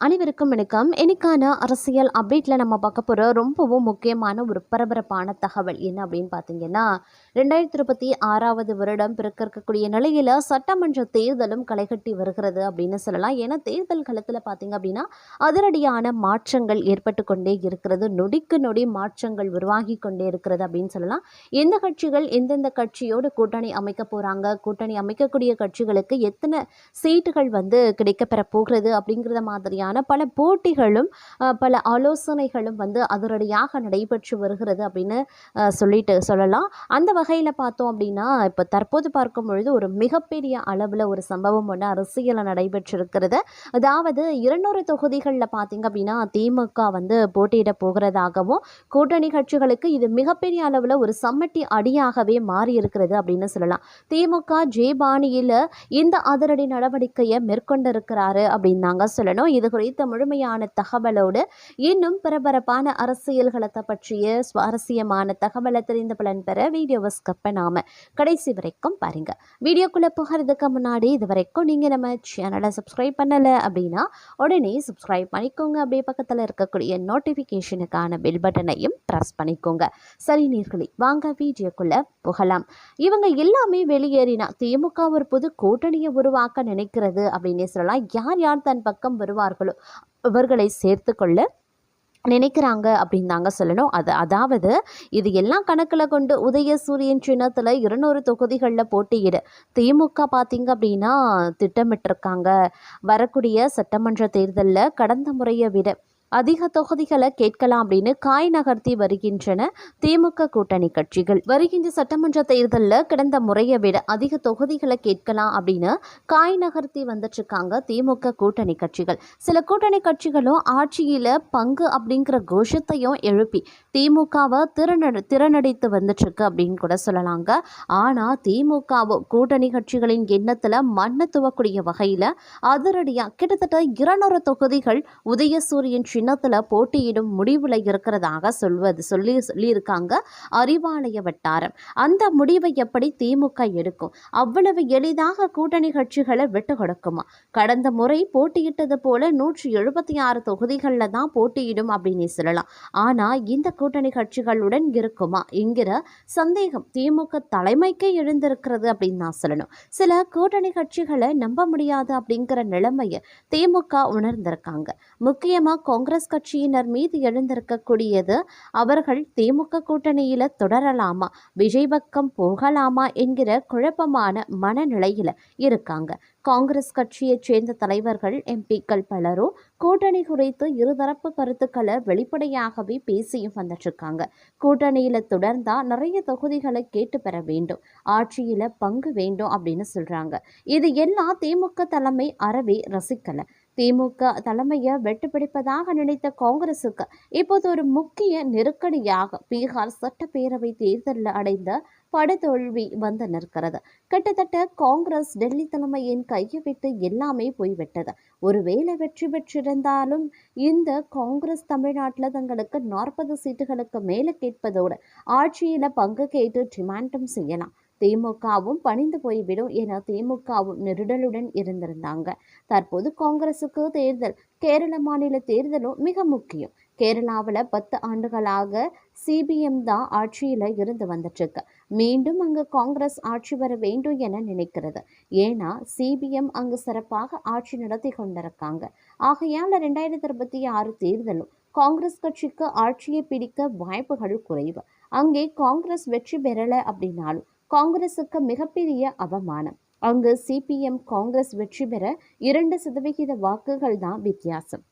அனைவருக்கும் வணக்கம். இன்னைக்கான அரசியல் அப்டேட்டில் நம்ம பார்க்க போகிற ரொம்பவும் முக்கியமான ஒரு பரபரப்பான தகவல் என்ன அப்படின்னு பார்த்தீங்கன்னா ரெண்டாயிரத்தி இருபத்தி ஆறாவது வருடம் பிறக்க இருக்கக்கூடிய நிலையில் சட்டமன்ற தேர்தலும் களைகட்டி வருகிறது அப்படின்னு சொல்லலாம். ஏன்னா தேர்தல் களத்தில் பார்த்தீங்க அப்படின்னா அதிரடியான மாற்றங்கள் ஏற்பட்டு கொண்டே இருக்கிறது. நொடிக்கு நொடி மாற்றங்கள் உருவாகி கொண்டே இருக்கிறது அப்படின்னு சொல்லலாம். எந்த கட்சிகள் எந்தெந்த கட்சியோடு கூட்டணி அமைக்க போகிறாங்க கூட்டணி அமைக்கக்கூடிய கட்சிகளுக்கு எத்தனை சீட்டுகள் வந்து கிடைக்கப்பெற போகிறது அப்படிங்கிறத மாதிரியான பல போட்டிகளும் பல ஆலோசனைகளும் வந்து அதிரடியாக நடைபெற்று வருகிறது அப்படின்னு சொல்லிட்டு சொல்லலாம். அந்த வகையில் பார்த்தோம் அப்படின்னா இப்போ தற்போது பார்க்கும் பொழுது ஒரு மிகப்பெரிய அளவில் ஒரு சம்பவம் ஒன்று அரசியலில் நடைபெற்றிருக்கிறது. அதாவது இருநூறு தொகுதிகளில் பார்த்திங்க அப்படின்னா திமுக வந்து போட்டியிட போகிறதாகவும் கூட்டணி கட்சிகளுக்கு இது மிகப்பெரிய அளவில் ஒரு சம்மட்டி அடியாகவே மாறி இருக்கிறது அப்படின்னு சொல்லலாம். திமுக ஜே பாணியில் இந்த அதிரடி நடவடிக்கையை மேற்கொண்டிருக்கிறாரு அப்படின்னு தாங்க சொல்லணும். இது குறித்த முழுமையான தகவலோடு இன்னும் பரபரப்பான அரசியல் களத்தை பற்றிய சுவாரஸ்யமான தகவலை தெரிந்த பலன் பெற வீடியோவை ஸ்கப் நாம கடைசி வரைக்கும் பாருங்க. வீடியோக்குள்ள போகிறதுக்கு முன்னாடி இது வரைக்கும் நீங்க நம்ம சேனலை சப்ஸ்கிரைப் பண்ணல அப்படின்னா உடனே சப்ஸ்கிரைப் பண்ணிக்கோங்க. அப்படியே பக்கத்தில் இருக்கக்கூடிய நோட்டிஃபிகேஷனுக்கான பெல் பட்டனையும் ப்ரெஸ் பண்ணிக்கோங்க. சரி நீர்களே வாங்க வீடியோக்குள்ள போகலாம். இவங்க எல்லாமே வெளியேறினா திமுக ஒரு புது கூட்டணியை உருவாக்க நினைக்கிறது அப்படின்னு சொல்லலாம். யார் யார் தன் பக்கம் வருவார்களோ இவர்களை சேர்த்து கொள்ள நினைக்கிறாங்க அப்படின்னு தாங்க சொல்லணும். அது அதாவது இது எல்லாம் கணக்கில் கொண்டு உதய சூரியன் சின்னத்தில் இருநூறு தொகுதிகளில் போட்டியிட. திமுக பார்த்திங்க அப்படின்னா திட்டமிட்டிருக்காங்க. வரக்கூடிய சட்டமன்ற தேர்தலில் கடந்த முறையை விட அதிக தொகுதிகளை கேட்கலாம் அப்படின்னு காய் நகர்த்தி வருகின்றன திமுக கூட்டணி கட்சிகள். வருகின்ற சட்டமன்ற தேர்தலில் கடந்த முறையை விட அதிக தொகுதிகளை கேட்கலாம் அப்படின்னு காய் நகர்த்தி வந்துட்டு இருக்காங்க திமுக கூட்டணி கட்சிகள். சில கூட்டணி கட்சிகளும் ஆட்சியில் பங்கு அப்படிங்கிற கோஷத்தையும் எழுப்பி திமுகவை திறனடி திறனடித்து வந்துட்டுருக்கு அப்படின்னு கூட சொல்லலாங்க. ஆனால் திமுகவும் கூட்டணி கட்சிகளின் எண்ணத்தில் மண்ணை துவக்கூடிய வகையில் அதிரடியாக கிட்டத்தட்ட இருநூறு தொகுதிகள் உதயசூரியன் சின்னத்தில் போட்டியிடும் முடிவில் இருக்கிறதாக சொல்வது சொல்லி சொல்லியிருக்காங்க அறிவாலய வட்டாரம். அந்த முடிவை எப்படி திமுக எடுக்கும்? அவ்வளவு எளிதாக கூட்டணி கட்சிகளை விட்டு கொடுக்குமா? கடந்த முறை போட்டியிட்டது போல நூற்றி எழுபத்தி ஆறு தொகுதிகளில் தான் போட்டியிடும் அப்படின்னு சொல்லலாம். ஆனால் இந்த கூட்டணி கட்சிகளுடன் இருக்குமா? என்கிற சந்தேகம் திமுக தலைமைக்கே எழுந்திருக்கிறது அப்படின்னு நான் சொல்லணும். சில கூட்டணி கட்சிகளை நம்ப முடியாது அப்படிங்கிற நிலைமையை திமுக உணர்ந்திருக்காங்க. முக்கியமாக காங்கிரஸ் கட்சியினர் மீது எழுந்திருக்கக்கூடியது அவர்கள் திமுக கூட்டணியில் தொடரலாமா? விஜய் பக்கம் போகலாமா என்கிற குழப்பமான மனநிலையில் இருக்காங்க. காங்கிரஸ் கட்சியைச் சேர்ந்த தலைவர்கள் எம்பிக்கள் பலரும் கூட்டணி குறித்து இருதரப்பு கருத்துக்களை வெளிப்படையாகவே பேசியும் வந்துட்டுருக்காங்க கூட்டணியில் தொடர்ந்தா நிறைய தொகுதிகளை கேட்டு பெற வேண்டும். ஆட்சியில் பங்கு வேண்டும் அப்படின்னு சொல்கிறாங்க இது எல்லாம் திமுக தலைமை அறவே ரசிக்கலை. திமுக தலைமையை வெட்டுப்பிடிப்பதாக நினைத்த காங்கிரசுக்கு இப்போது ஒரு முக்கிய நெருக்கடியாக பீகார் சட்டப்பேரவை தேர்தலில் அடைந்த படுதோல்வி வந்து நிற்கிறது. கிட்டத்தட்ட காங்கிரஸ் டெல்லி தலைமையின் கையை விட்டு எல்லாமே போய்விட்டது. ஒருவேளை வெற்றி பெற்றிருந்தாலும் இந்த காங்கிரஸ் தமிழ்நாட்டில் தங்களுக்கு நாற்பது சீட்டுகளுக்கு மேலே கேட்பதோடு ஆட்சியில் பங்கு கேட்டு டிமாண்டும் செய்யலாம். திமுகவும் பணிந்து போய்விடும் என திமுகவும் நெருடலுடன் இருந்திருந்தாங்க. தற்போது காங்கிரசுக்கு தேர்தல் கேரள மாநில தேர்தலும் மிக முக்கியம். கேரளாவில் பத்து ஆண்டுகளாக சிபிஎம் தான் ஆட்சியில் இருந்து வந்துட்டுருக்கு. மீண்டும் அங்கு காங்கிரஸ் ஆட்சி வர வேண்டும் என நினைக்கிறது. ஏன்னா சிபிஎம் அங்கு சிறப்பாக ஆட்சி நடத்தி கொண்டிருக்காங்க. ஆகையால் ரெண்டாயிரத்தி இருபத்தி ஆறு தேர்தலும் காங்கிரஸ் கட்சிக்கு ஆட்சியை பிடிக்க வாய்ப்புகள் குறைவு. அங்கே காங்கிரஸ் வெற்றி பெறலை அப்படின்னாலும் காங்கிரசுக்கு மிகப்பெரிய அவமானம். அங்கு சிபிஎம் காங்கிரஸ் வெற்றி பெற இரண்டு சதவிகித வாக்குகள் தான் வித்தியாசம்.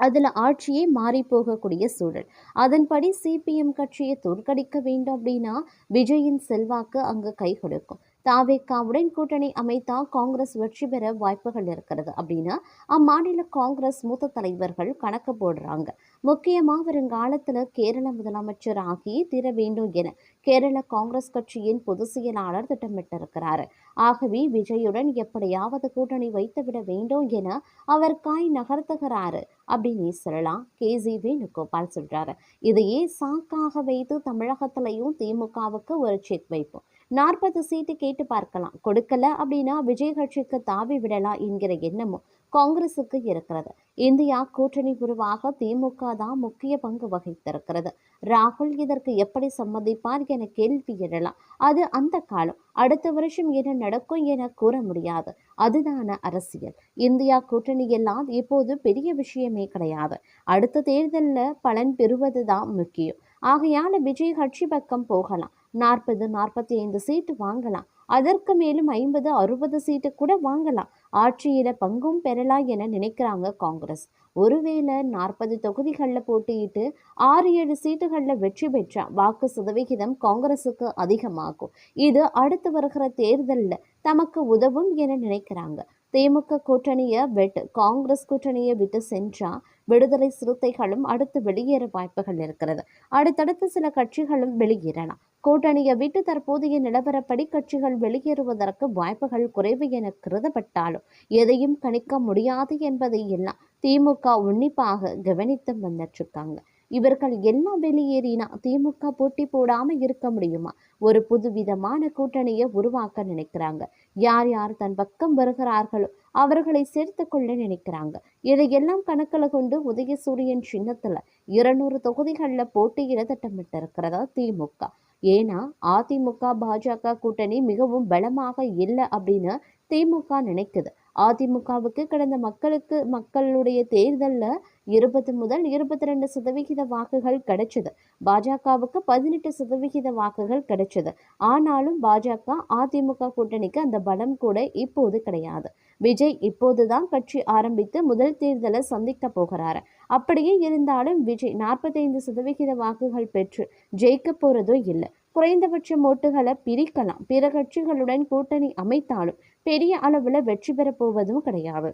அதில் ஆட்சியே மாறி போகக்கூடிய சூழல். அதன்படி சிபிஎம் கட்சியை தோற்கடிக்க வேண்டும் அப்படின்னா விஜயின் செல்வாக்கு அங்கு கை கொடுக்கும். தாவேக்காவுடன் கூட்டணி அமைத்தா காங்கிரஸ் வெற்றி பெற வாய்ப்புகள் இருக்கிறது அப்படின்னா அம்மாநில காங்கிரஸ் மூத்த தலைவர்கள் கணக்கு போடுறாங்க. முக்கியமாக வருங்காலத்தில் கேரள முதலமைச்சர் ஆகி தீர வேண்டும் என கேரள காங்கிரஸ் கட்சியின் பொதுச் செயலாளர் திட்டமிட்டிருக்கிறார். ஆகவே விஜயுடன் எப்படியாவது கூட்டணி வைத்துவிட வேண்டும் என அவர் காய் நகர்த்துகிறாரு அப்படின்னு சொல்லலாம் கேசி வேணுகோபால் சொல்றாரு. இதையே சாக்காக வைத்து தமிழகத்திலையும் திமுகவுக்கு ஒரு செக் வைப்போம். நாற்பது சீட்டு கேட்டு பார்க்கலாம். கொடுக்கல அப்படின்னா விஜய் கட்சிக்கு தாவி விடலாம் என்கிற எண்ணமும் காங்கிரசுக்கு இருக்கிறது. இந்தியா கூட்டணி உருவாக திமுக தான் முக்கிய பங்கு வகித்திருக்கிறது. ராகுல் இதற்கு எப்படி சம்மதிப்பார் என கேள்வி எழலாம். அது அந்த காலம். அடுத்த வருஷம் என்ன நடக்கும் என கூற முடியாது. அதுதான அரசியல். இந்தியா கூட்டணி எல்லாம் இப்போது பெரிய விஷயமே கிடையாது. அடுத்த தேர்தலில் பலன் பெறுவது தான் முக்கியம். ஆகையான விஜய் கட்சி பக்கம் போகலாம். நாற்பது நாற்பத்தி ஐந்து சீட்டு வாங்கலாம். அதற்கு மேலும் ஐம்பது அறுபது சீட்டு கூட வாங்கலாம். ஆட்சியில பங்கும் பெறலாம் என நினைக்கிறாங்க காங்கிரஸ். ஒருவேளை நாற்பது தொகுதிகளில் போட்டியிட்டு ஆறு ஏழு சீட்டுகளில் வெற்றி பெற்றால் வாக்கு சதவிகிதம் காங்கிரஸுக்கு அதிகமாகும். இது அடுத்து வருகிற தேர்தலில் தமக்கு உதவும் என நினைக்கிறாங்க. திமுக கூட்டணியை விட்டு காங்கிரஸ் கூட்டணியை விட்டு சென்றால் விடுதலை சிறுத்தைகளும் அடுத்து வெளியேற வாய்ப்புகள் இருக்கிறது. அடுத்தடுத்து சில கட்சிகளும் வெளியேறலாம். கூட்டணியை விட்டு தற்போதைய நிலவரப்படி கட்சிகள் வெளியேறுவதற்கு வாய்ப்புகள் குறைவு என கருதப்பட்டாலும் எதையும் கணிக்க முடியாது என்பதை எல்லாம் திமுக உன்னிப்பாக கவனித்து வந்துட்டுருக்காங்க இவர்கள் எல்லாம் வெளியேறினா திமுக போட்டி போடாம இருக்க முடியுமா? ஒரு புதுவிதமான கூட்டணியை உருவாக்க நினைக்கிறாங்க. யார் யார் தன் பக்கம் வருகிறார்களோ அவர்களை சேர்த்து கொள்ள நினைக்கிறாங்க. இதையெல்லாம் கணக்கில் கொண்டு உதயசூரியன் சின்னத்துல இருநூறு தொகுதிகளில் போட்டியிட திட்டமிட்டிருக்கிறதா திமுக. ஏன்னா அதிமுக பாஜக கூட்டணி மிகவும் பலமாக இல்லை அப்படின்னு திமுக நினைக்குது. அதிமுகவுக்கு கடந்த மக்களுக்கு மக்களுடைய தேர்தலில் இருபது முதல் இருபத்தி ரெண்டு சதவிகித வாக்குகள் கிடைச்சது. பாஜகவுக்கு பதினெட்டு சதவிகித வாக்குகள் கிடைச்சது. ஆனாலும் பாஜக அதிமுக கூட்டணிக்கு அந்த பலம் கூட இப்போது கிடையாது. விஜய் இப்போதுதான் கட்சி ஆரம்பித்து முதல் தேர்தலை சந்திக்க போகிறாரு. அப்படியே இருந்தாலும் விஜய் நாற்பத்தைந்து சதவிகித வாக்குகள் பெற்று ஜெயிக்க போறதோ இல்லை. குறைந்தபட்ச ஓட்டுகளை பிரிக்கலாம். பிற கட்சிகளுடன் கூட்டணி அமைத்தாலும் பெரிய அளவில் வெற்றி பெறப்போவதும் கிடையாது.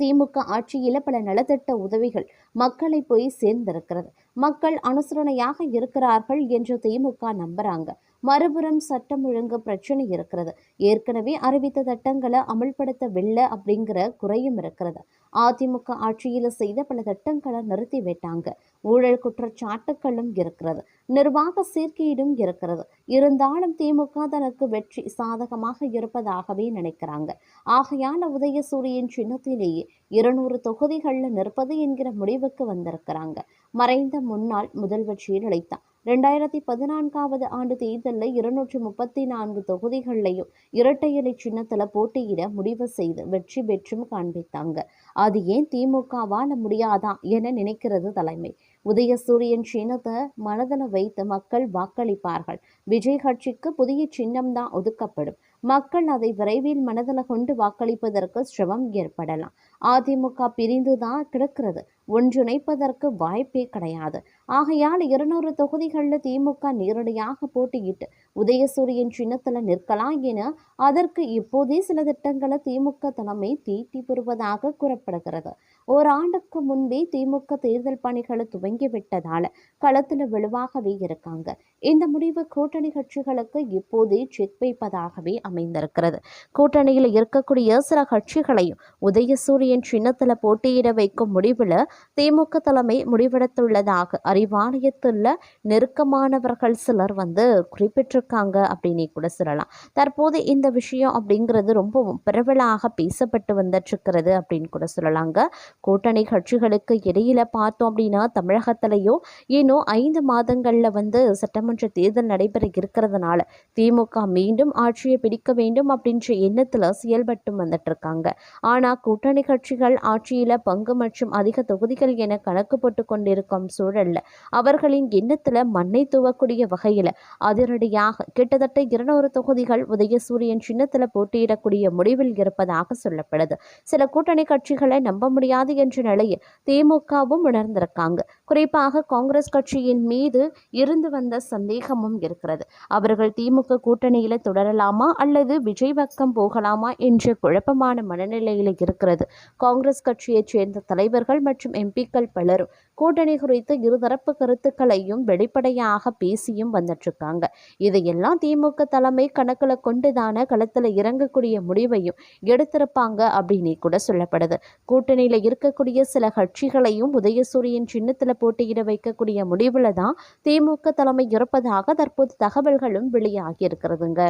திமுக ஆட்சியில் பல நலத்திட்ட உதவிகள் மக்களை போய் சேர்ந்திருக்கிறது. மக்கள் அனுசரணையாக இருக்கிறார்கள் என்று திமுக நம்புறாங்க. மறுபுறம் சட்டம் ஒழுங்கு பிரச்சனை இருக்கிறது. ஏற்கனவே அறிவித்த திட்டங்களை அமல்படுத்தவில்லை அப்படிங்கிற குறையும் இருக்கிறது. அதிமுக ஆட்சியில் செய்த பல திட்டங்களை நிறுத்தி விட்டாங்க. ஊழல் குற்றச்சாட்டுகளும் இருக்கிறது. நிர்வாக சீர்கேடும் இருக்கிறது. இருந்தாலும் திமுக தனக்கு வெற்றி சாதகமாக இருப்பதாகவே நினைக்கிறாங்க. ஆகையால உதயசூரியன் சின்னத்திலேயே இருநூறு தொகுதிகளில் நிற்பது என்கிற முடிவுக்கு வந்திருக்கிறாங்க. மறைந்த முன்னாள் முதல்வர் ஜெயலலிதா ரெண்டாயிரத்தி பதினான்காவது ஆண்டு தேர்தலில் இருநூற்றி முப்பத்தி நான்கு தொகுதிகளையும் இரட்டை இலை சின்னத்தில் போட்டியிட முடிவு செய்து வெற்றி பெற்றும் காண்பித்தாங்க. அது ஏன் திமுகவால முடியாதா என நினைக்கிறது தலைமை. உதயசூரியன் சின்னத்தை மனதில் வைத்து மக்கள் வாக்களிப்பார்கள். விஜய் கட்சிக்கு புதிய சின்னம் தான் ஒதுக்கப்படும். மக்கள் அதை விரைவில் மனதில் கொண்டு வாக்களிப்பதற்கு சிரமம் ஏற்படலாம். அதிமுக பிரிந்து தான் கிடக்கிறது. ஒன்றிணைப்பதற்கு வாய்ப்பே கிடையாது. ஆகையால் இருநூறு தொகுதிகளில் திமுக நேரடியாக போட்டியிட்டு உதயசூரியன் சின்னத்தில் நிற்கலாம் என அதற்கு இப்போதே சில திட்டங்களை திமுக தலைமை தீட்டி வருவதாக கூறப்படுகிறது. ஓராண்டுக்கு முன்பே திமுக தேர்தல் பணிகளை துவங்கிவிட்டதால் களத்தில் வலுவாகவே இருக்காங்க. இந்த முடிவு கூட்டணி கட்சிகளுக்கு இப்போதே செக் வைப்பதாகவே அமைந்திருக்கிறது. கூட்டணியில் இருக்கக்கூடிய சில கட்சிகளையும் உதயசூரியன் சின்னத்தில் போட்டியிட வைக்கும் முடிவில் திமுக தலைமை முடிவெடுத்துள்ளதாக அறிவாலயத்தில் நெருக்கமானவர்கள் சிலர் வந்து குறிப்பிட்டிருக்காங்க அப்படின்னு கூட சொல்லலாம். தற்போது இந்த விஷயம் அப்படிங்கிறது ரொம்பவும் பரவலாக பேசப்பட்டு வந்துட்டுருக்கிறது அப்படின்னு கூட சொல்லலாங்க. கூட்டணி கட்சிகளுக்கு இடையில பார்த்தோம் அப்படின்னா தமிழகத்திலையோ இன்னும் ஐந்து மாதங்களில் வந்து சட்டமன்ற தேர்தல் நடைபெற இருக்கிறதுனால திமுக மீண்டும் ஆட்சியை பிடிக்க வேண்டும் அப்படின்ற எண்ணத்தில் செயல்பட்டு வந்துட்டு இருக்காங்க ஆனால் கூட்டணி கட்சிகள் ஆட்சியில் பங்கு மற்றும் அதிக தொகுதி தொகுதிகள் என கணக்கு போட்டு கொண்டிருக்கும் சூழல்ல அவர்களின் எண்ணத்தில் மண்ணை துவக்கூடிய வகையில் அதிரடியாக கிட்டத்தட்ட இருநூறு தொகுதிகள் உதயசூரியன் சின்னத்தில் போட்டியிடக்கூடிய முடிவில் இருப்பதாக சொல்லப்படுது. சில கூட்டணி கட்சிகளை நம்ப முடியாது என்ற நிலையில் திமுகவும் உணர்ந்திருக்காங்க. குறிப்பாக காங்கிரஸ் கட்சியின் மீது இருந்து வந்த சந்தேகமும் இருக்கிறது. அவர்கள் திமுக கூட்டணியில தொடரலாமா அல்லது விஜய் பக்கம் போகலாமா என்ற குழப்பமான மனநிலையில் இருக்கிறது. காங்கிரஸ் கட்சியைச் சேர்ந்த தலைவர்கள் மற்றும் எம்பிக்கள் பலரும் கூட்டணி குறித்து இருதரப்பு கருத்துக்களையும் வெளிப்படையாக பேசியும் வந்துட்டுருக்காங்க. இதையெல்லாம் திமுக தலைமை கணக்கில் கொண்டுதான களத்தில் இறங்கக்கூடிய முடிவையும் எடுத்திருப்பாங்க அப்படின்னு கூட சொல்லப்படுது. கூட்டணியில் இருக்கக்கூடிய சில கட்சிகளையும் உதயசூரியன் சின்னத்தில் போட்டியிட வைக்கக்கூடிய முடிவில் தான் திமுக தலைமை இருப்பதாக தற்போது தகவல்களும் வெளியாகி இருக்கிறதுங்க.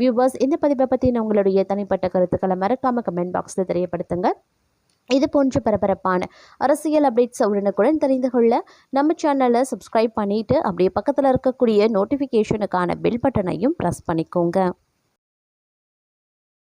வியூவர்ஸ் இந்த பதிவை பற்றின உங்களுடைய தனிப்பட்ட கருத்துக்களை மறக்காம கமெண்ட் பாக்ஸில் தெரியப்படுத்துங்க. இது போன்ற பரபரப்பான அரசியல் அப்டேட்ஸ் உடனுக்குடன் தெரிந்து கொள்ள நம்ம சேனலை சப்ஸ்கிரைப் பண்ணிவிட்டு அப்படியே பக்கத்தில் இருக்கக்கூடிய நோட்டிஃபிகேஷனுக்கான பெல் பட்டனையும் ப்ரெஸ் பண்ணிக்கோங்க.